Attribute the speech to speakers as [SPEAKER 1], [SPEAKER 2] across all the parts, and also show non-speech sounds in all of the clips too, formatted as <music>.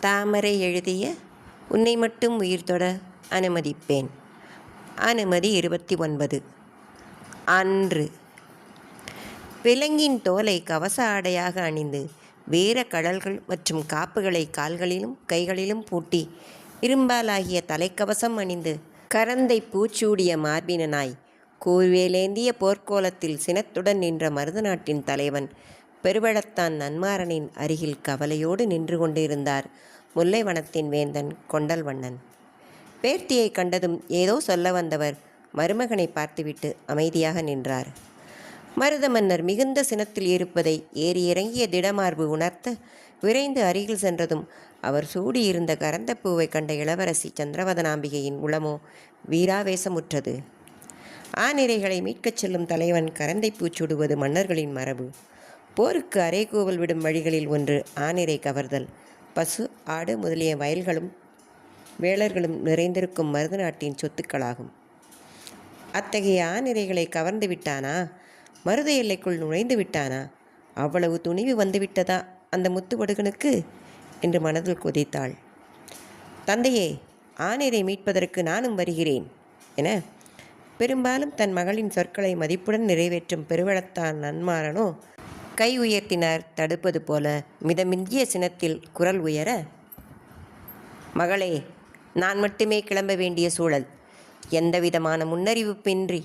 [SPEAKER 1] தாமரை எழுதிய உன்னை மட்டும் உயிர் தொட அனுமதிப்பேன். அனுமதி இருபத்தி ஒன்பது. அன்று விலங்கின் தோலை கவச ஆடையாக அணிந்து வீர கடல்கள் மற்றும் காப்புகளை கால்களிலும் கைகளிலும் பூட்டி இரும்பாலாகிய தலைக்கவசம் அணிந்து கரந்தை பூச்சூடிய மார்பினனாய் கூர்வேலேந்திய போர்க்கோலத்தில் சினத்துடன் நின்ற மருத நாட்டின் தலைவன் பெருவளத்தான் நன்மாறனின் அருகில் கவலையோடு நின்று கொண்டிருந்தார். முல்லைவனத்தின் வேந்தன் கொண்டல்வண்ணன். பேர்த்தியை கண்டதும் ஏதோ சொல்ல வந்தவர் மருமகனை பார்த்துவிட்டு அமைதியாக நின்றார். மருத மன்னர் மிகுந்த சினத்தில் இருப்பதை ஏறி இறங்கிய திடமார்பு உணர்த்த விரைந்து அருகில் சென்றதும் அவர் சூடியிருந்த கரந்தப்பூவை கண்ட இளவரசி சந்திரவதனாம்பிகையின் உளமோ வீராவேசமுற்றது. ஆநிரைகளை மீட்கச் செல்லும் தலைவன் கரந்தை சுடுவது மன்னர்களின் மரபு. போருக்கு அரைகூவல் விடும் வழிகளில் ஒன்று ஆனிரை கவர்தல். பசு ஆடு முதலிய வயல்களும் வேளர்களும் நிறைந்திருக்கும் மருத நாட்டின் சொத்துக்களாகும். அத்தகைய ஆனிரைகளை கவர்ந்து விட்டானா? மருத எல்லைக்குள் நுழைந்து விட்டானா? அவ்வளவு துணிவு வந்துவிட்டதா அந்த முத்துவடுகனுக்கு என்று மனதில் கொதித்தாள். தந்தையே ஆனிரை மீட்பதற்கு நானும் வருகிறேன் என பெரும்பாலும் தன் மகளின் சொற்களை மதிப்புடன் நிறைவேற்றும் பெருவளத்தான் நன்மாறனோ கை உயர்த்தினார் தடுப்பது போல மிதமிஞ்சிய சினத்தில் குரல் உயர மகளே நான் மட்டுமே கிளம்ப வேண்டிய சூழல். எந்தவிதமான முன்னறிவிப்பின்றி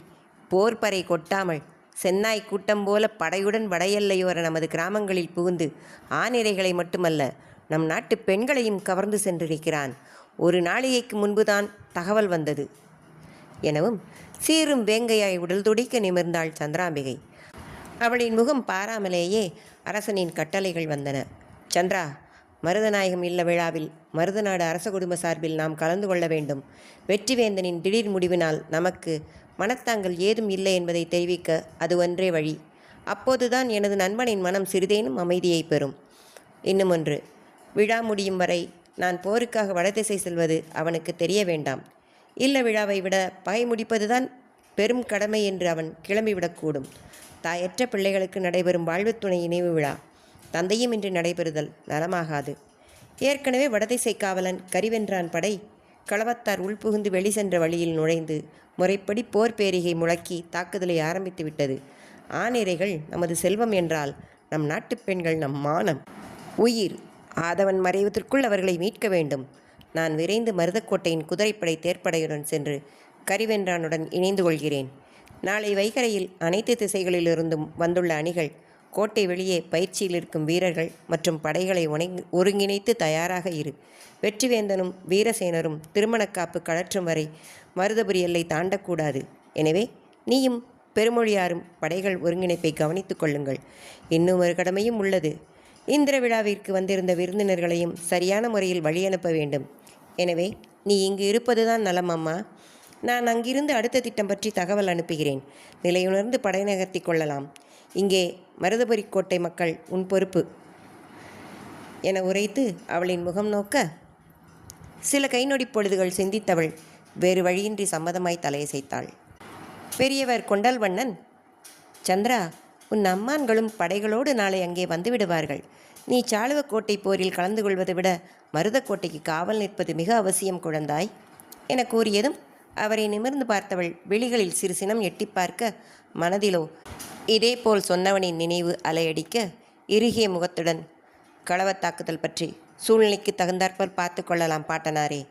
[SPEAKER 1] போர்ப்பறை கொட்டாமல் சென்னாய் கூட்டம் போல படையுடன் வடையல்லையோர நமது கிராமங்களில் புகுந்து ஆநிறைகளை மட்டுமல்ல நம் நாட்டு பெண்களையும் கவர்ந்து சென்றிருக்கிறான். ஒரு நாளிகைக்கு முன்புதான் தகவல் வந்தது எனவும் சீரும் வேங்கையாய் உடல் துடிக்க நிமிர்ந்தாள் சந்திராம்பிகை. அவளின் முகம் பாராமலேயே அரசனின் கட்டளைகள் வந்தன. சந்திரா மருதநாயகம் இல்ல விழாவில் மருதநாடு அரச குடும்ப சார்பில் நாம் கலந்து கொள்ள வேண்டும். வெற்றிவேந்தனின் திடீர் முடிவினால் நமக்கு மனத்தாங்கள் ஏதும் இல்லை என்பதை தெரிவிக்க அது ஒன்றே வழி. அப்போதுதான் எனது நண்பனின் மனம் சிறிதேனும் அமைதியை பெறும். இன்னும் ஒன்று. விழா முடியும் வரை நான் போருக்காக வடதிசை செல்வது அவனுக்கு தெரிய வேண்டாம். இல்ல விழாவை விட பகை முடிப்பதுதான் பெரும் கடமை என்று அவன் கிளம்பிவிடக்கூடும். தாயற்ற பிள்ளைகளுக்கு நடைபெறும் வாழ்வுத்துணை இணைவு விழா. தந்தையும் இன்று நடைபெறுதல் நலமாகாது. ஏற்கனவே வடதிசை காவலன் கரிவென்றான் படை. களவத்தார் உள்புகுந்து வெளி சென்ற வழியில் நுழைந்து முறைப்படி போர் பேரிகை முழக்கி தாக்குதலை ஆரம்பித்து விட்டது. ஆணிரைகள் நமது செல்வம் என்றால் நம் நாட்டுப் பெண்கள் நம் மானம். உயிர் ஆதவன் மறைவதற்குள் அவர்களை மீட்க வேண்டும். நான் விரைந்து மருதக்கோட்டையின் குதிரைப்படை தேர்ப்படையுடன் சென்று கரிவென்றானுடன் இணைந்து கொள்கிறேன். நாளை வைகரையில் அனைத்து திசைகளிலிருந்தும் வந்துள்ள அணிகள் கோட்டை வெளியே பயிற்சியில் இருக்கும் வீரர்கள் மற்றும் படைகளை ஒருங்கி ஒருங்கிணைத்து தயாராக இரு. வெற்றிவேந்தனும் வீரசேனரும் திருமணக்காப்பு கழற்றும் வரை மருதபுரி எல்லை தாண்டக்கூடாது. எனவே நீயும் பெருமொழியாரும் படைகள் ஒருங்கிணைப்பை கவனித்துக் கொள்ளுங்கள். இன்னும் ஒரு கடமையும் உள்ளது. இந்திர விழாவிற்கு வந்திருந்த விருந்தினர்களையும் சரியான முறையில் வழியனுப்ப வேண்டும். எனவே நீ இங்கு இருப்பதுதான் நலம் அம்மா நான் அங்கிருந்து அடுத்த திட்டம் பற்றி தகவல் அனுப்புகிறேன். நிலையுணர்ந்து படை நகர்த்தி கொள்ளலாம். இங்கே மருதபுரி கோட்டை மக்கள் உன் பொறுப்பு. என உரைத்து அவளின் முகம் நோக்க சில கைநொடி பொழுதுகள் சிந்தித்தவள் வேறு வழியின்றி சம்மதமாய் தலையசைத்தாள். பெரியவர் கொண்டல்வண்ணன் சந்திரா உன் அம்மான்களும் படைகளோடு நாளை அங்கே வந்துவிடுவார்கள் நீ சாளுவக்கோட்டை போரில் கலந்து கொள்வதை விட மருதக்கோட்டைக்கு காவல் நிற்பது மிக அவசியம் குழந்தாய் என கூறியதும் அவரை நிமிர்ந்து பார்த்தவள் விழிகளில் சிறு சினம் எட்டி பார்க்க மனதிலோ இதேபோல் சொன்னவனின் நினைவு அலையடிக்க இறுகிய முகத்துடன் களவத் தாக்குதல் பற்றி சூழ்நிலைக்கு தகுந்தாற்போல் பார்த்து கொள்ளலாம் பாட்டனாரே.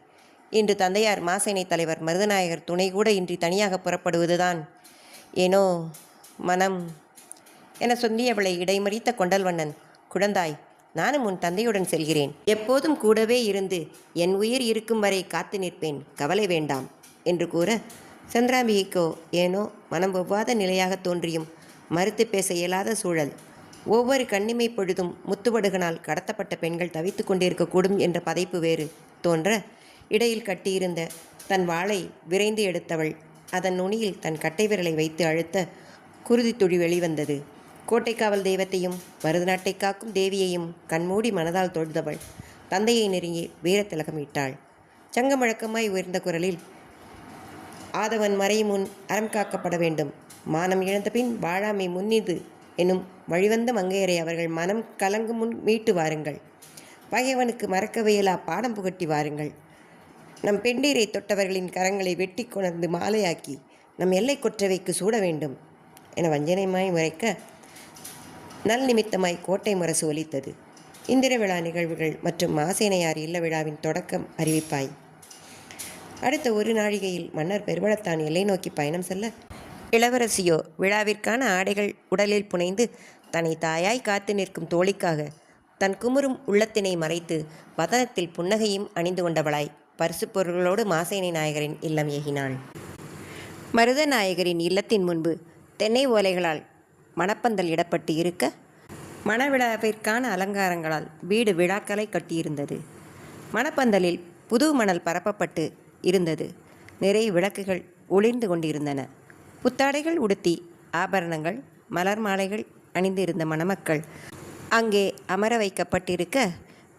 [SPEAKER 1] இன்று தந்தையார் மாசேனை தலைவர் மருதநாயகர் துணை கூட இன்றி தனியாக புறப்படுவதுதான். ஏனோ மனம் என சொல்லியவளை இடைமறித்த கொண்டல்வண்ணன் குழந்தாய் நானும் உன் தந்தையுடன் செல்கிறேன். எப்போதும் கூடவே இருந்து என் உயிர் இருக்கும் வரை காத்து நிற்பேன். கவலை வேண்டாம். என்று கூற சந்திராம்பிகைக்கோ ஏனோ மனம் ஒவ்வாத நிலையாக தோன்றியும் மறுத்து பேச இயலாத சூழல். ஒவ்வொரு கண்ணிமை பொழுதும் முத்துவடுகனால் கடத்தப்பட்ட பெண்கள் தவித்து கொண்டிருக்கக்கூடும் என்ற பதைப்பு வேறு தோன்ற இடையில் கட்டியிருந்த தன் வாளை விரைந்து எடுத்தவள் அதன் நுனியில் தன் கட்டை விரலை வைத்து அழுத்த குருதி துளி வெளிவந்தது. கோட்டைக்காவல் தெய்வத்தையும் மருதநாட்டை காக்கும் தேவியையும் கண்மூடி மனதால் தொழுதவள். தந்தையை நெருங்கி வீரத்திலகம் இட்டாள். சங்கமழக்கமாய் உயர்ந்த குரலில் ஆதவன் மறையும் முன் அறம் காக்கப்பட வேண்டும். மானம் இழந்த பின் வாழாமை முன்னிது எனும் வழிவந்த மங்கையரை அவர்கள் மனம் கலங்கும் முன் மீட்டு வாருங்கள். பகைவனுக்கு மறக்கவையலா பாடம் புகட்டி வாருங்கள். நம் பெண்டீரை தொட்டவர்களின் கரங்களை வெட்டி கொணர்ந்து மாலையாக்கி நம் எல்லை கொற்றவைக்கு சூட வேண்டும் என வஞ்சனைமாய் முறைக்க நல் நிமித்தமாய் கோட்டை முரசு ஒலித்தது. இந்திர விழா நிகழ்வுகள் மற்றும் மாசேனையார் இல்ல விழாவின் தொடக்கம் அறிவிப்பாய். அடுத்த ஒரு நாழிகையில் மன்னர் பெருவளத்தான் எல்லை நோக்கி பயணம் செல்ல இளவரசியோ விழாவிற்கான ஆடைகள் உடலில் புனைந்து தன்னை தாயாய் காத்து நிற்கும் தோழிக்காக தன் குமுறும் உள்ளத்தினை மறைத்து வதனத்தில் புன்னகையும் அணிந்து கொண்டவளாய் பரிசு பொருள்களோடு மாசேனை நாயகரின் இல்லம் ஏகினாள். மருதநாயகரின் இல்லத்தின் முன்பு தென்னை ஓலைகளால் மணப்பந்தல் இடப்பட்டு இருக்க மணவிழாவிற்கான அலங்காரங்களால் வீடு விழாக்களை கட்டியிருந்தது. மணப்பந்தலில் புது மணல் பரப்பப்பட்டு இருந்தது. நிறைய விளக்குகள் ஒளிர்ந்து கொண்டிருந்தன. புத்தாடைகள் உடுத்தி ஆபரணங்கள் மலர் மாலைகள் அணிந்திருந்த மணமக்கள். அங்கே அமர வைக்கப்பட்டிருக்க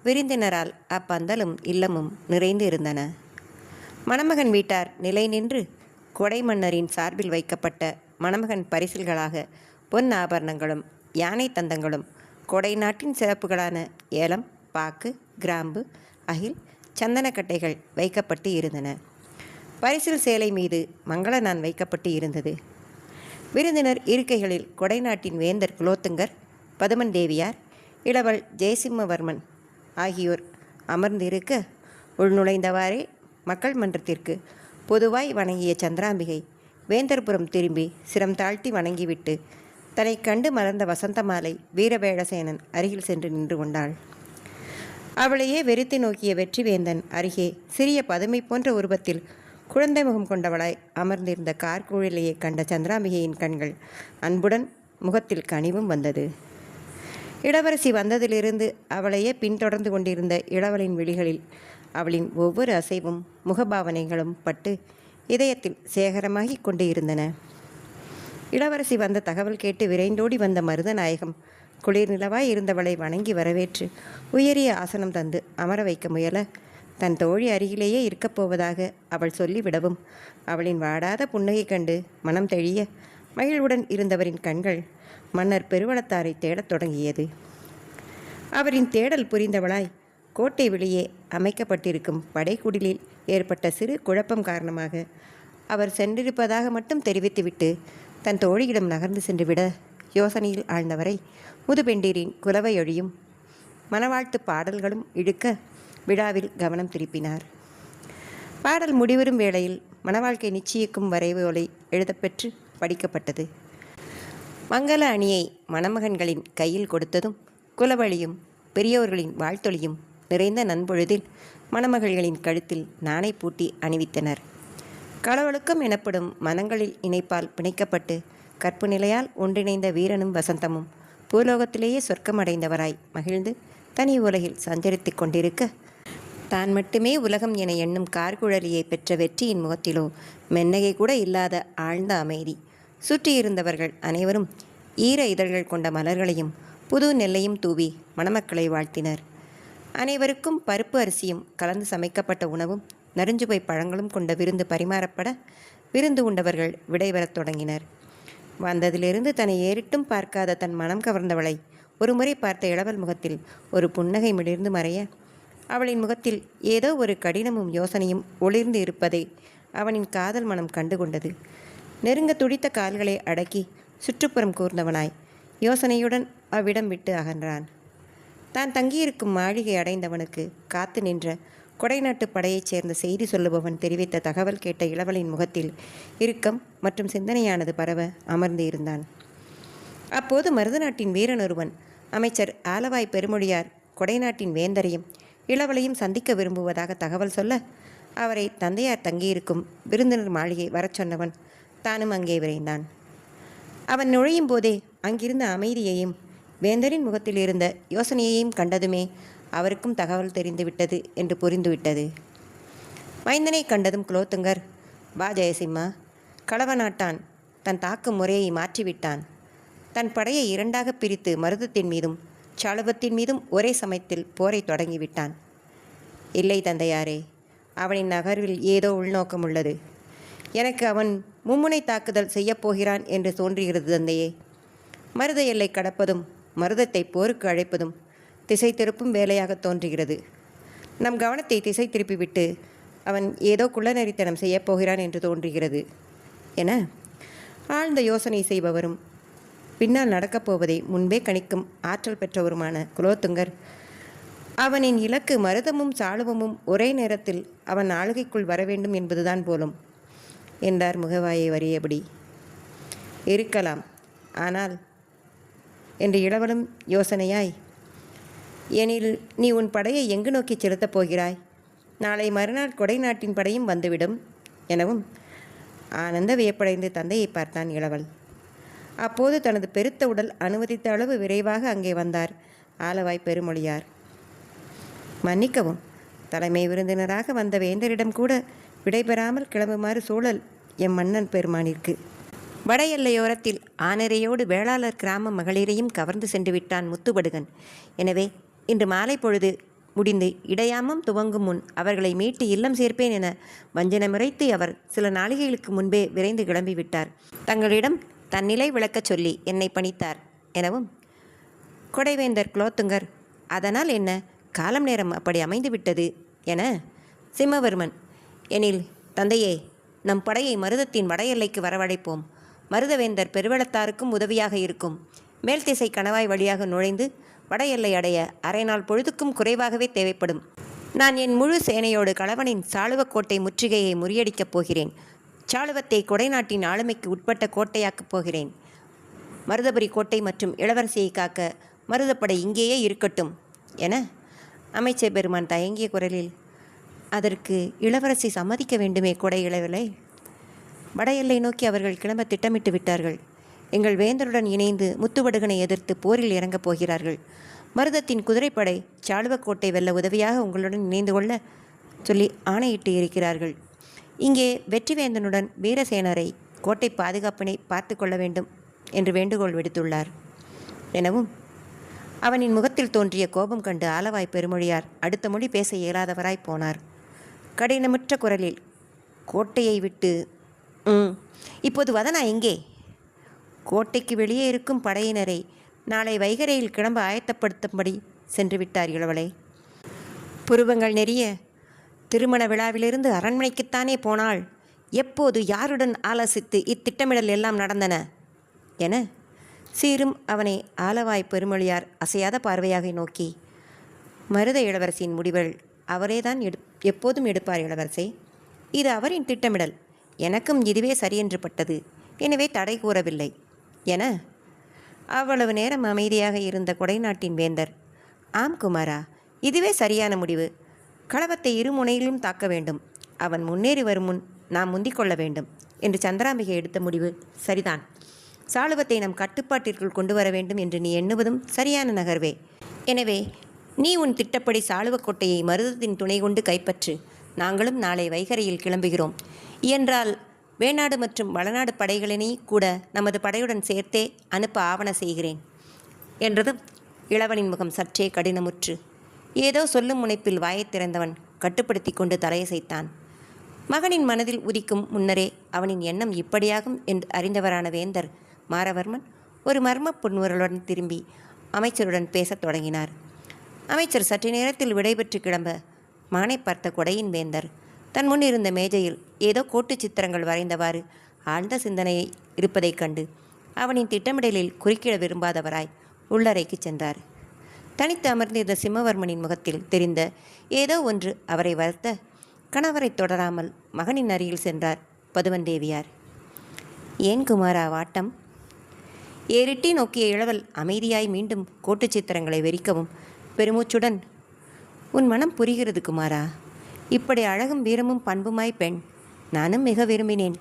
[SPEAKER 1] விருந்தினரால் அப்பந்தலும் இல்லமும் நிறைந்து இருந்தன. மணமகன் வீட்டார் நிலை நின்று கொடை மன்னரின் சார்பில் வைக்கப்பட்ட மணமகன் பரிசில்களாக பொன் ஆபரணங்களும் யானை தந்தங்களும் கொடை நாட்டின் சிறப்புகளான ஏலம் பாக்கு கிராம்பு அகில் சந்தனக்கட்டைகள் வைக்கப்பட்டு இருந்தன. பரிசில் சேலை மீது மங்கள நான் வைக்கப்பட்டு இருந்தது. விருந்தினர் இருக்கைகளில் கொடைநாட்டின் வேந்தர் குலோத்துங்கர் பதுமன் தேவியார் இளவல் ஜெயசிம்மவர்மன் ஆகியோர் அமர்ந்திருக்க உள்நுழைந்தவாறே மக்கள் மன்றத்திற்கு பொதுவாய் வணங்கிய சந்திராம்பிகை வேந்தர்புரம் திரும்பி சிரம் தாழ்த்தி வணங்கிவிட்டு தன்னை கண்டு மலர்ந்த வசந்தமாலை வீரவேடசேனன் அருகில் சென்று நின்று கொண்டாள். அவளையே வெறித்து நோக்கிய வெற்றிவேந்தன் அருகே சிறிய பதுமை போன்ற உருவத்தில் குழந்தை முகம் கொண்டவளாய் அமர்ந்திருந்த கார்குழலையை கண்ட சந்திராம்பிகையின் கண்கள் அன்புடன் முகத்தில் கனிவும் வந்தது. இளவரசி வந்ததிலிருந்து அவளையே பின்தொடர்ந்து கொண்டிருந்த இளவலின் விழிகளில் அவளின் ஒவ்வொரு அசைவும் முகபாவனைகளும் பட்டு இதயத்தில் சேகரமாகிக் கொண்டு இருந்தன. இளவரசி வந்த தகவல் கேட்டு விரைந்தோடி வந்த மருதநாயகம் குளிர் நிலவாய் இருந்தவளை வணங்கி வரவேற்று உயரிய ஆசனம் தந்து அமர வைக்க முயல. தன் தோழி அருகிலேயே இருக்கப் போவதாக அவள் சொல்லிவிடவும் அவளின் வாடாத புன்னகை கண்டு மனம் தெளிய மகிழ்வுடன் இருந்தவரின் கண்கள் மன்னர் பெருவளத்தாரை தேடத் தொடங்கியது. அவரின் தேடல் புரிந்தவளாய் கோட்டை வெளியே அமைக்கப்பட்டிருக்கும் படைக்குடிலில் ஏற்பட்ட சிறு குழப்பம் காரணமாக அவர் சென்றிருப்பதாக மட்டும் தெரிவித்துவிட்டு தன் தோழியிடம் நகர்ந்து சென்றுவிட யோசனையில் ஆழ்ந்தவரை முதுபெண்டீரின் குலவையொழியும் மனவாழ்த்து பாடல்களும் இழுக்க விழாவில் கவனம் திருப்பினார். பாடல் முடிவரும் வேளையில் மணவாழ்க்கை நிச்சயிக்கும் வரைவோலை எழுதப்பெற்று படிக்கப்பட்டது. மங்கள அணியை மணமகன்களின் கையில் கொடுத்ததும் குலவழியும் பெரியோர்களின் வாழ்த்தொழியும் நிறைந்த நண்பொழுதில் மணமகள்களின் கழுத்தில் நாணை பூட்டி அணிவித்தனர். களவழுக்கம் எனப்படும் மனங்களில் இணைப்பால் பிணைக்கப்பட்டு கற்பு நிலையால் ஒன்றிணைந்த வீரனும் வசந்தமும் பூலோகத்திலேயே சொர்க்கமடைந்தவராய் மகிழ்ந்து தனி உலகில் சஞ்சரித்து கொண்டிருக்க தான் மட்டுமே உலகம் என எண்ணும் கார்குழலியை பெற்ற வெற்றியின் முகத்திலோ மென்னகை கூட இல்லாத ஆழ்ந்த அமைதி. சுற்றியிருந்தவர்கள் அனைவரும் ஈர இதழ்கள் கொண்ட மலர்களையும் புது நெல்லையும் தூவி மணமக்களை வாழ்த்தினர். அனைவருக்கும் பருப்பு அரிசியும் கலந்து சமைக்கப்பட்ட உணவும் நறுஞ்சுவை பழங்களும் கொண்ட விருந்து பரிமாறப்பட விருந்து உண்டவர்கள் விடைபெறத் தொடங்கினர். வந்ததிலிருந்து தன்னை ஏறிட்டும் பார்க்காத தன் மனம் கவர்ந்தவளை ஒருமுறை பார்த்த இளவல் முகத்தில் ஒரு புன்னகை மிளிர்ந்து மறைய அவளின் முகத்தில் ஏதோ ஒரு கடினமும் யோசனையும் ஒளிர்ந்து இருப்பதை அவனின் காதல் மனம் கண்டுகொண்டது. நெருங்க துடித்த கால்களை அடக்கி சுற்றுப்புறம் கூர்ந்தவனாய் யோசனையுடன் அவ்விடம் விட்டு அகன்றான். தான் தங்கியிருக்கும் மாளிகை அடைந்தவனுக்கு காத்து நின்ற கொடைநாட்டு படையைச் சேர்ந்த செய்தி சொல்லுபவன் தெரிவித்த தகவல் கேட்ட இளவலின் முகத்தில் இறுக்கம் மற்றும் சிந்தனையானது பரவ அமர்ந்து இருந்தான். அப்போது மருதநாட்டின் வீரன் ஒருவன் அமைச்சர் ஆலவாய் பெருமொழியார் கொடைநாட்டின் வேந்தரையும் இளவலையும் சந்திக்க விரும்புவதாக தகவல் சொல்ல அவரை தந்தையார் தங்கியிருக்கும் விருந்தினர் மாளிகை வரச் சொன்னவன் தானும் அங்கே விரைந்தான். அவன் நுழையும் போதே அங்கிருந்த அமைதியையும் வேந்தரின் முகத்தில் இருந்த யோசனையையும் கண்டதுமே அவருக்கும் தகவல் தெரிந்துவிட்டது என்று புரிந்துவிட்டது. மைந்தனை கண்டதும் குலோத்துங்கர் வா ஜெயசிம்மா. களவ நாட்டான் தன் தாக்கும் முறையை மாற்றிவிட்டான். தன் படையை இரண்டாக பிரித்து மருதத்தின் மீதும் சாளுவத்தின் மீதும் ஒரே சமயத்தில் போரை தொடங்கிவிட்டான். இல்லை தந்தையாரே அவனின் நகர்வில் ஏதோ உள்நோக்கம் உள்ளது. எனக்கு அவன் மும்முனை தாக்குதல் செய்யப்போகிறான் என்று தோன்றுகிறது தந்தையே. மருத எல்லை கடப்பதும் மருதத்தை போருக்கு அழைப்பதும் திசை திருப்பும் வேலையாக தோன்றுகிறது. நம் கவனத்தை திசை திருப்பிவிட்டு அவன் ஏதோ குள்ளநரித்தனம் செய்யப் போகிறான் என்று தோன்றுகிறது. என ஆழ்ந்த யோசனை செய்பவரும் பின்னால் நடக்கப் போவதை முன்பே கணிக்கும் ஆற்றல் பெற்றவருமான குலோத்துங்கர் அவனின் இலக்கு மருதமும் சாளுவமும் ஒரே நேரத்தில் அவன் ஆளுகைக்குள் வர வேண்டும் என்பதுதான் போலும் என்றார் முகவாயை வறியபடி. இருக்கலாம் ஆனால் என்று இளவலும் யோசனையாய் எனில் நீ உன் படையை எங்கு நோக்கி செலுத்தப் போகிறாய்? நாளை மறுநாள் கொடை நாட்டின் படையும் வந்துவிடும் எனவும் ஆனந்த வியப்படைந்து தந்தையை பார்த்தான் இளவல். அப்போது தனது பெருத்த உடல் அனுமதித்த அளவு விரைவாக அங்கே வந்தார் ஆலவாய் பெருமொழியார். மன்னிக்கவும் தலைமை விருந்தினராக வந்த வேந்தரிடம் கூட விடைபெறாமல் கிளம்புமாறு சூழல் எம் மன்னன் பெருமானிற்கு. வட எல்லையோரத்தில் ஆனரையோடு வேளாளர் கிராம மகளிரையும் கவர்ந்து சென்று விட்டான் முத்துபடுகன் எனவே இன்று மாலை பொழுது முடிந்து இடையாமம் துவங்கும் முன் அவர்களை மீட்டு இல்லம் சேர்ப்பேன் என வஞ்சனமுறைத்து அவர் சில நாளிகைகளுக்கு முன்பே விரைந்து கிளம்பிவிட்டார். தங்களிடம் தன்னிலை விளக்கச் சொல்லி என்னை பணித்தார் எனவும் கொடைவேந்தர் குலோத்துங்கர் அதனால் என்ன? காலம் நேரம் அப்படி அமைந்துவிட்டது என சிம்மவர்மன் எனில் தந்தையே நம் படையை மருதத்தின் வட எல்லைக்கு வரவழைப்போம். மருதவேந்தர் பெருவளத்தாருக்கும் உதவியாக இருக்கும். மேல் திசை கணவாய் வழியாக நுழைந்து வட எல்லை அடைய அரை நாள் பொழுதுக்கும் குறைவாகவே தேவைப்படும். நான் என் முழு சேனையோடு களவனின் சாளுவக்கோட்டை முற்றுகையை முறியடிக்கப் போகிறேன். சாளுவத்தை கொடைநாட்டின் ஆளுமைக்கு உட்பட்ட கோட்டையாக்கப் போகிறேன். மருதபுரி கோட்டை மற்றும் இளவரசியை காக்க மருதப்படை இங்கேயே இருக்கட்டும் என அமைச்சர் பெருமான் தயங்கிய குரலில் அதற்கு இளவரசி சம்மதிக்க வேண்டுமே கொடை இளவிலை வட எல்லை நோக்கி அவர்கள் கிளம்ப திட்டமிட்டு விட்டார்கள். எங்கள் வேந்தருடன் இணைந்து முத்துவடுகனை எதிர்த்து போரில் இறங்கப் போகிறார்கள். மருதத்தின் குதிரைப்படை சாளுவக்கோட்டை வெல்ல உதவியாக உங்களுடன் இணைந்து கொள்ள சொல்லி ஆணையிட்டு இருக்கிறார்கள். இங்கே வெற்றிவேந்தனுடன் வீரசேனரை கோட்டை பாதுகாப்பினை பார்த்து கொள்ள வேண்டும் என்று வேண்டுகோள் விடுத்துள்ளார். எனவும் அவனின் முகத்தில் தோன்றிய கோபம் கண்டு ஆலவாய் பெருமொழியார் அடுத்த மொழி பேச இயலாதவராய் போனார். கடினமுற்ற குரலில் கோட்டையை விட்டு ம் இப்போது வதனா எங்கே? கோட்டைக்கு வெளியே இருக்கும் படையினரை நாளை வைகரையில் கிளம்ப ஆயத்தப்படுத்தும்படி சென்று விட்டார் இளவலை. புருவங்கள் நெறிய. திருமண விழாவிலிருந்து அரண்மனைக்குத்தானே போனாள் எப்போது யாருடன் ஆலோசித்து இத்திட்டமிடல் எல்லாம் நடந்தன? என சீரும் அவனை ஆலவாய் பெருமொழியார் அசையாத பார்வையாக நோக்கி மருத இளவரசியின் முடிவுகள் அவரேதான் எடு எப்போதும் எடுப்பார் இளவரசே. இது அவரின் திட்டமிடல். எனக்கும் இதுவே சரியென்று பட்டது. எனவே தடை கூறவில்லை. என? அவ்வளவு நேரம் அமைதியாக இருந்த கொடைநாட்டின் வேந்தர் ஆம் குமாரா இதுவே சரியான முடிவு. கலவத்தை இரு முனையிலும் தாக்க வேண்டும். அவன் முன்னேறி வரும் முன் நாம் முந்திக் கொள்ள வேண்டும் என்று சந்திராம்பிகை எடுத்த முடிவு சரிதான். சாளுவத்தை நம் கட்டுப்பாட்டிற்குள் கொண்டு வர வேண்டும் என்று நீ எண்ணுவதும் சரியான நகர்வே. எனவே நீ உன் திட்டப்படி சாளுவக்கோட்டையை மருதத்தின் துணை கொண்டு கைப்பற்று நாங்களும் நாளை வைகரையில் கிளம்புகிறோம். என்றால் வேணாடு மற்றும் வளநாடு படைகளினை கூட நமது படையுடன் சேர்த்தே அனுப்ப ஆவண செய்கிறேன் என்றதும் இளவனின் முகம் சற்றே கடினமுற்று. ஏதோ சொல்லும் முனைப்பில் வாயைத் திறந்தவன் கட்டுப்படுத்தி கொண்டு தலையசைத்தான். மகனின் மனதில் உதிக்கும் முன்னரே அவனின் எண்ணம் இப்படியாகும் என்று அறிந்தவரான வேந்தர் மாரவர்மன் ஒரு மர்ம புன்முறலுடன் திரும்பி அமைச்சருடன் பேசத் தொடங்கினார். அமைச்சர் சற்று நேரத்தில் விடைபெற்று கிளம்ப மகனை பார்த்த கொடையின் வேந்தர் தன் முன் இருந்த மேஜையில் ஏதோ கோட்டு சித்திரங்கள் வரைந்தவாறு ஆழ்ந்த சிந்தனையை இருப்பதைக் கண்டு அவனின் திட்டமிடலில் குறுக்கிட விரும்பாதவராய் உள்ளறைக்கு சென்றார். தனித்து அமர்ந்திருந்த சிம்மவர்மனின் முகத்தில் தெரிந்த ஏதோ ஒன்று அவரை வருத்த கணவரை தொடராமல் மகனின் அருகில் சென்றார் பதுவன் தேவியார் ஏன் குமாரா வாட்டம்? ஏறிட்டி நோக்கிய இளவல் அமைதியாய் மீண்டும் கோட்டுச்சித்திரங்களை வெறிக்கவும் பெருமூச்சுடன் உன் மனம் புரிகிறது குமாரா? இப்படி அழகும் வீரமும் பண்புமாய் பெண். நானும் மிக விரும்பினேன்.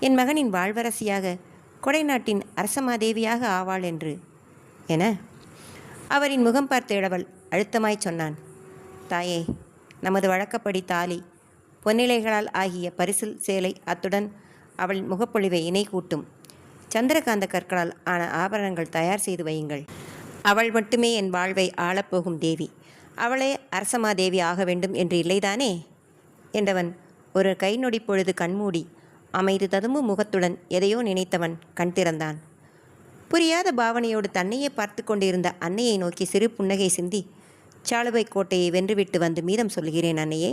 [SPEAKER 1] என் மகனின் வாழ்வரசியாக கொடை நாட்டின் அரசமாதேவியாக ஆவாள் என்று. என அவரின் முகம் பார்த்த இளவல் அழுத்தமாய் சொன்னான். தாயே நமது வழக்கப்படி தாலி பொன்னிலைகளால் ஆகிய பரிசில் சேலை அத்துடன் அவள் முகப்பொழிவை இணை கூட்டும் சந்திரகாந்த கற்களால் ஆன ஆபரணங்கள் தயார் செய்து வையுங்கள். அவள் மட்டுமே என் வாழ்வை ஆளப்போகும் தேவி. அவளே அரசமாதேவி ஆக வேண்டும் என்று இல்லைதானே? என்றவன் ஒரு கை நொடி பொழுது கண்மூடி அமைதி ததும்பும் முகத்துடன் எதையோ நினைத்தவன் கண் திறந்தான். புரியாத பாவனையோடு தன்னையே பார்த்து கொண்டிருந்த அன்னையை நோக்கி சிறு புன்னகை சிந்தி சாலுவை கோட்டையை வென்றுவிட்டு வந்து மீதம் சொல்கிறேன் அன்னையே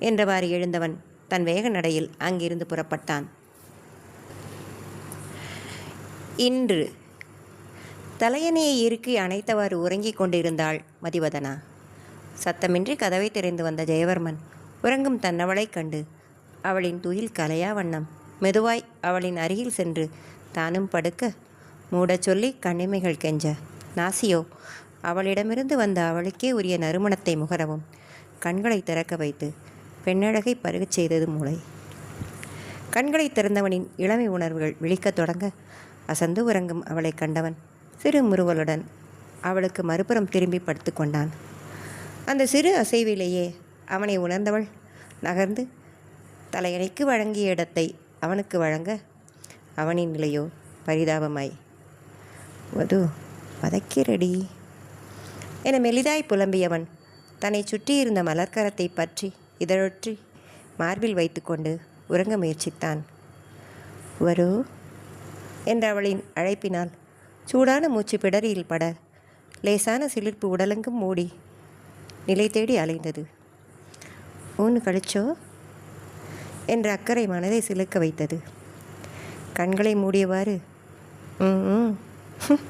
[SPEAKER 1] என்றவாறு எழுந்தவன் தன் வேக நடையில் அங்கிருந்து புறப்பட்டான். இன்று தலையணையை இறுக்கி அணைத்தவாறு உறங்கிக் கொண்டிருந்தாள் மதிவதனா. சத்தமின்றி கதவை திறந்து வந்த ஜெயவர்மன் உறங்கும் தன்னவளைக் கண்டு அவளின் துயில் கலையா வண்ணம். மெதுவாய் அவளின் அருகில் சென்று தானும் படுக்க? மூடச் சொல்லி கண்ணிமைகள் கெஞ்ச. நாசியோ அவளிடமிருந்து வந்த அவளுக்கே உரிய நறுமணத்தை முகரவும் கண்களை திறக்க வைத்து பெண்ணழகை பருகச் செய்தது மூளை. கண்களை திறந்தவனின் இளமை உணர்வுகள் விழிக்கத் தொடங்க அசந்து உறங்கும் அவளை கண்டவன் சிறு முறுவலுடன் அவளுக்கு மறுபுறம் திரும்பி படுத்து கொண்டான். அந்த சிறு அசைவிலேயே அவனை உணர்ந்தவள் நகர்ந்து தலையணைக்கு வழங்கிய இடத்தை அவனுக்கு வழங்க அவனின் நிலையோ பரிதாபமாய் வது வதக்கிறடி. என மெலிதாய் புலம்பியவன் தன்னை சுற்றியிருந்த மலர்கரத்தை பற்றி இதழொற்றி மார்பில் வைத்துக்கொண்டு உறங்க முயற்சித்தான். வரு? என்ற அவளின் அழைப்பினால் சூடான மூச்சு பிடரியில் பட லேசான சிலிர்ப்பு உடலெங்கும் மூடி நிலை தேடி அலைந்தது. ஊன்னு கழிச்சோ என்ற அக்கறை மனதை சிலுக்க வைத்தது. கண்களை மூடியவாறு "ம், ம் <laughs>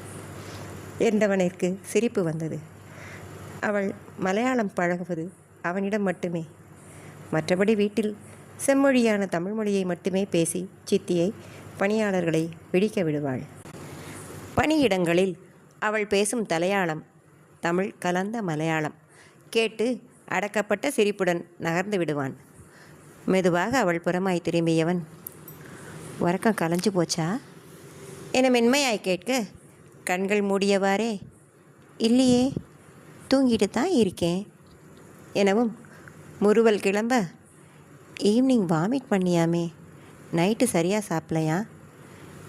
[SPEAKER 1] என்றவனிற்கு சிரிப்பு வந்தது. அவள் மலையாளம் பழகுவது அவனிடம் மட்டுமே. மற்றபடி வீட்டில் செம்மொழியான தமிழ் மொழியை மட்டுமே பேசி சித்தியை பணியாளர்களை பிடிக்க விடுவாள். பணியிடங்களில் அவள் பேசும் தலையாளம் தமிழ் கலந்த மலையாளம். கேட்டு அடக்கப்பட்ட சிரிப்புடன் நகர்ந்து விடுவான். மெதுவாக அவள் புறமாய் திரும்பியவன் உறக்கம் கலைஞ்சு போச்சா? என மென்மையாய் கேட்க கண்கள் மூடியவாறே இல்லையே தூங்கிட்டு தான் இருக்கேன் எனவும் முறுவல் கிளம்ப ஈவினிங் வாமிட் பண்ணியாமே நைட்டு சரியாக சாப்பிடலையா?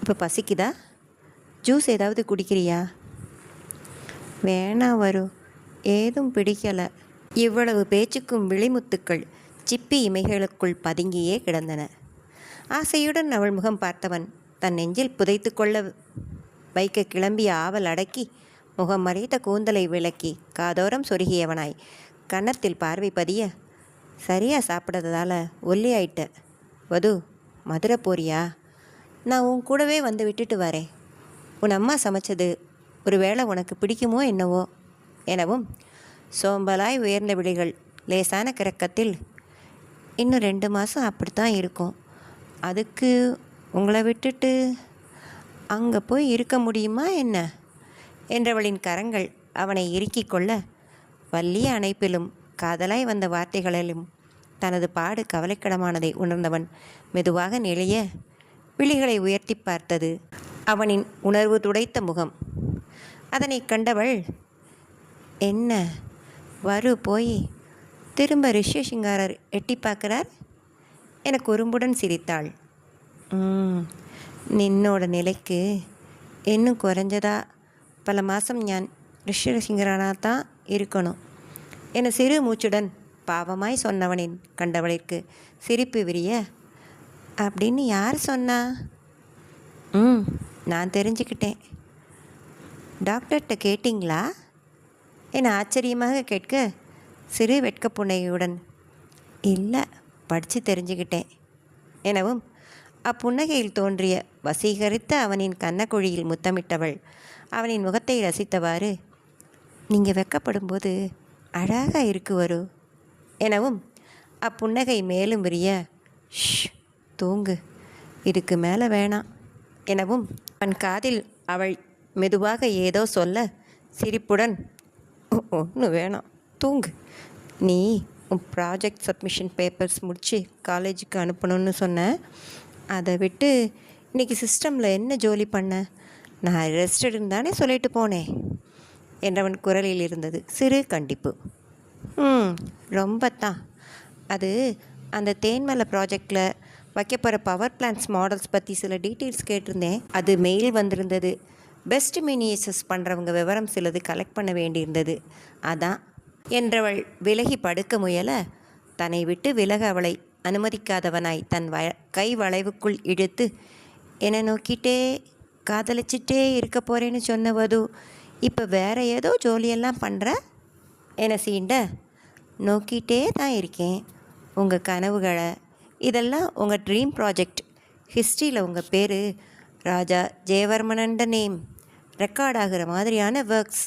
[SPEAKER 1] இப்போ பசிக்குதா? ஜூஸ் ஏதாவது குடிக்கிறியா? வேணாம் வரும் ஏதும் பிடிக்கலை. இவ்வளவு பேச்சுக்கும் விழிமுத்துக்கள் சிப்பி இமைகளுக்குள் பதுங்கியே கிடந்தன. ஆசையுடன் அவள் முகம் பார்த்தவன் தன் நெஞ்சில் புதைத்து கொள்ள வைக்க கிளம்பிய ஆவல் அடக்கி முகம் மறைத்த கூந்தலை விளக்கி காதோரம் சொருகியவனாய் கன்னத்தில் பார்வை பதிய சரியா சாப்பிடாததால ஒல்லி ஆயிட்ட வது மதுரை போறியா? நான் உன் கூடவே வந்து விட்டுட்டு வரேன். உன் அம்மா சமைச்சது ஒருவேளை உனக்கு பிடிக்குமோ என்னவோ? எனவும் சோம்பலாய் உயர்ந்த விழிகள் லேசான கிறக்கத்தில் இன்னும் ரெண்டு மாதம் அப்படித்தான் இருக்கும். அதுக்கு உங்களை விட்டுட்டு அங்கே போய் இருக்க முடியுமா என்ன? என்றவளின் கரங்கள் அவனை இறுக்கிக் கொள்ள வள்ளிய அணைப்பிலும் காதலாய் வந்த வார்த்தைகளிலும் தனது பாடு கவலைக்கிடமானதை உணர்ந்தவன் மெதுவாக நெளிய விழிகளை உயர்த்தி பார்த்தது. அவனின் உணர்வு துடைத்த முகம். அதனை கண்டவள் என்ன? வரு போய். திரும்ப ரிஷிசிங்காரர் எட்டி பார்க்குறார். என குறும்புடன் சிரித்தாள். "ம், நின்னோட நிலைக்கு இன்னும் குறைஞ்சதா? பல மாதம் ஞான் ரிஷிசிங்கரனாக தான் இருக்கணும். என சிறு மூச்சுடன் பாவமாய் சொன்னவனின் கண்டவளிற்கு சிரிப்பு விரிய அப்படின்னு யார் சொன்னா? ம் நான் தெரிஞ்சுக்கிட்டேன். டாக்டர்கிட்ட கேட்டிங்களா? என ஆச்சரியமாக கேட்க சிறு வெட்க புன்னகையுடன் இல்லை படித்து தெரிஞ்சுக்கிட்டேன். எனவும் அப்புன்னகையில் தோன்றிய வசீகரித்த அவனின் கன்னக்குழியில் முத்தமிட்டவள் அவனின் முகத்தை ரசித்தவாறு நீங்கள் வெக்கப்படும்போது அழகாக இருக்கு வரும் எனவும் அப்புன்னகை மேலும் விரிய ஷ் தூங்கு இதுக்கு மேலே வேணாம் எனவும் அவன் காதில் அவள் மெதுவாக ஏதோ சொல்ல சிரிப்புடன் ஒன்று வேணாம். தூங்கு. நீ உன் ப்ராஜெக்ட் சப்மிஷன் பேப்பர்ஸ் முடித்து காலேஜுக்கு அனுப்பணும்னு சொன்னேன் அதை விட்டு இன்றைக்கி சிஸ்டமில் என்ன ஜோலி பண்ண? நான் ரெஸ்டடுன்னு தானே சொல்லிட்டு போனேன். என்றவன் குரலில் இருந்தது. சிறு கண்டிப்பு. ம் ரொம்ப தான் அது அந்த தேன்மலை ப்ராஜெக்டில் வைக்க போகிற பவர் பிளான்ஸ் மாடல்ஸ் பற்றி சில டீட்டெயில்ஸ் கேட்டிருந்தேன். அது மெயில் வந்திருந்தது. பெஸ்ட் மினியேசஸ் பண்ணுறவங்க விவரம் சிலது கலெக்ட் பண்ண வேண்டியிருந்தது. அதான் என்றவள் விலகி படுக்க முயல தன்னை விட்டு விலக அவளை அனுமதிக்காதவனாய் தன் வ கை வளைவுக்குள் இழுத்து என்னை நோக்கிட்டே காதலிச்சிட்டே இருக்க போகிறேன்னு சொன்ன வது இப்போ வேற ஏதோ ஜோலியெல்லாம் பண்ணுற என சீண்ட நோக்கிட்டே தான் இருக்கேன். உங்கள் கனவுகளை இதெல்லாம் உங்கள் ட்ரீம் ப்ராஜெக்ட் ஹிஸ்ட்ரியில் உங்கள் பேர் ராஜா ஜெயவர்மனண்ட நேம். ரெக்கார்ட் ஆகிற மாதிரியான ஒர்க்ஸ்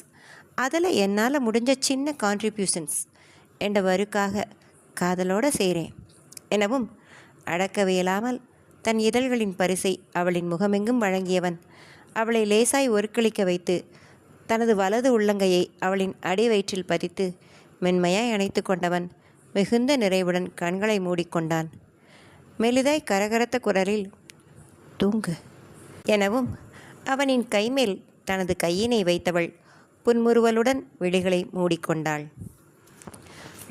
[SPEAKER 1] அதில் என்னால் முடிஞ்ச சின்ன கான்ட்ரிபியூஷன்ஸ் என்றவருக்காக காதலோடு செய்கிறேன். எனவும் அடக்கவியலாமல் தன் இதழ்களின் பரிசை அவளின் முகமெங்கும் வழங்கியவன். அவளை லேசாய் ஒருக்களிக்க வைத்து தனது வலது உள்ளங்கையை அவளின் அடி வயிற்றில் பதித்து மென்மையாய் அணைத்து கொண்டவன் மிகுந்த நிறைவுடன் கண்களை மூடிக்கொண்டான் மெலிதாய் கரகரத்த குரலில் தூங்கு எனவும் அவனின் கைமேல் தனது கையினை வைத்தவள் புன்முறுவலுடன் விழிகளை மூடிக்கொண்டாள்.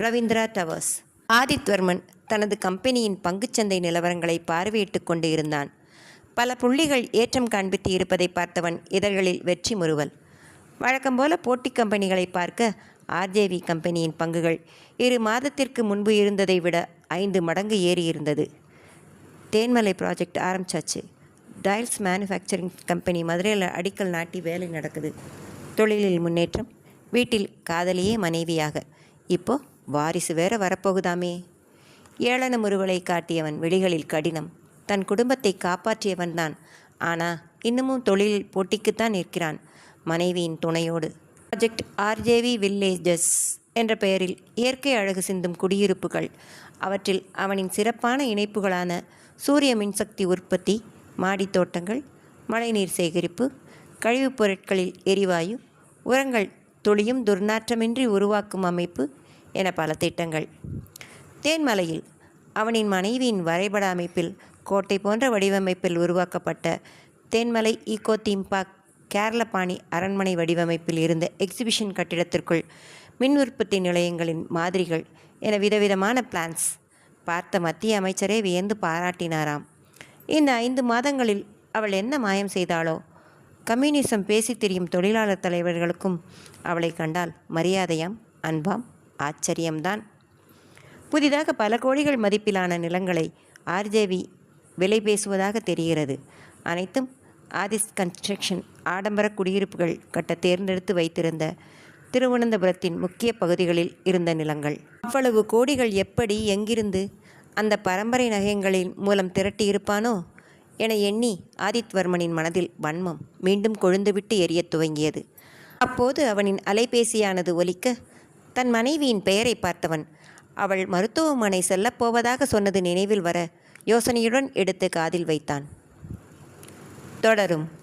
[SPEAKER 1] ரவீந்திரா டவர்ஸ். ஆதித்வர்மன் தனது கம்பெனியின் பங்குச்சந்தை நிலவரங்களை பார்வையிட்டு கொண்டு இருந்தான். பல புள்ளிகள் ஏற்றம் காண்பித்து இருப்பதை பார்த்தவன் இதழ்களில் வெற்றி முறுவல். வழக்கம்போல போட்டி கம்பெனிகளை பார்க்க ஆர்ஜேவி கம்பெனியின் பங்குகள் இரு மாதத்திற்கு முன்பு இருந்ததை விட ஐந்து மடங்கு ஏறி இருந்தது தேன்மலை ப்ராஜெக்ட் ஆரம்பிச்சாச்சு. டைல்ஸ் மேனுஃபேக்சரிங் கம்பெனி மதுரையில் அடிக்கல் நாட்டி வேலை நடக்குது. தொழிலில் முன்னேற்றம் வீட்டில் காதலியே மனைவியாக. இப்போ வாரிசு வேற வரப்போகுதாமே. ஏளன முறுவலை காட்டியவன் விழிகளில் கடினம். தன் குடும்பத்தை காப்பாற்றியவன்தான் ஆனா இன்னமும் தொழிலில் போட்டிக்குத்தான் நிற்கிறான். மனைவியின் துணையோடு ப்ராஜெக்ட் ஆர்ஜேவி வில்லேஜஸ் என்ற பெயரில் இயற்கை அழகு சிந்தும் குடியிருப்புகள். அவற்றில் அவனின் சிறப்பான இணைப்புகளான சூரிய மின்சக்தி உற்பத்தி மாடித் தோட்டங்கள் மழைநீர் சேகரிப்பு கழிவுப் பொருட்களில் எரிவாயு உரங்கள் துளியும் துர்நாற்றமின்றி உருவாக்கும் அமைப்பு என பல திட்டங்கள். தேன்மலையில் அவனின் மனைவியின் வரைபட அமைப்பில் கோட்டை போன்ற வடிவமைப்பில் உருவாக்கப்பட்ட தேன்மலை ஈகோ தீம் பார்க் கேரளபாணி அரண்மனை வடிவமைப்பில் இருந்த எக்ஸிபிஷன் கட்டிடத்திற்குள் மின் உற்பத்தி நிலையங்களின் மாதிரிகள் என விதவிதமான பிளான்ஸ் பார்த்த மத்திய அமைச்சரே வியந்து பாராட்டினாராம். இந்த ஐந்து மாதங்களில் அவள் என்ன மாயம் செய்தாளோ? கம்யூனிசம் பேசி திரியும் தொழிலாளர் தலைவர்களுக்கும் அவளை கண்டால் மரியாதையாம் அன்பாம் ஆச்சரியம்தான். புதிதாக பல கோடிகள் மதிப்பிலான நிலங்களை ஆர்ஜேவி விலை பேசுவதாக தெரிகிறது. அனைத்தும் ஆதிஸ் கன்ஸ்ட்ரக்ஷன் ஆடம்பர குடியிருப்புகள் கட்ட தேர்ந்தெடுத்து வைத்திருந்த திருவனந்தபுரத்தின் முக்கிய பகுதிகளில் இருந்த நிலங்கள். அவ்வளவு கோடிகள் எப்படி எங்கிருந்து? அந்த பரம்பரை நகையங்களின் மூலம் திரட்டியிருப்பானோ என எண்ணி ஆதித்வர்மனின் மனதில் வன்மம் மீண்டும் கொழுந்துவிட்டு எரியத் துவங்கியது. அப்போது அவனின் அலைபேசியானது ஒலிக்க தன் மனைவியின் பெயரை பார்த்தவன் அவள் மருத்துவமனை செல்லப் போவதாக சொன்னது நினைவில் வர யோசனையுடன் எடுத்து காதில் வைத்தான். தொடரும்.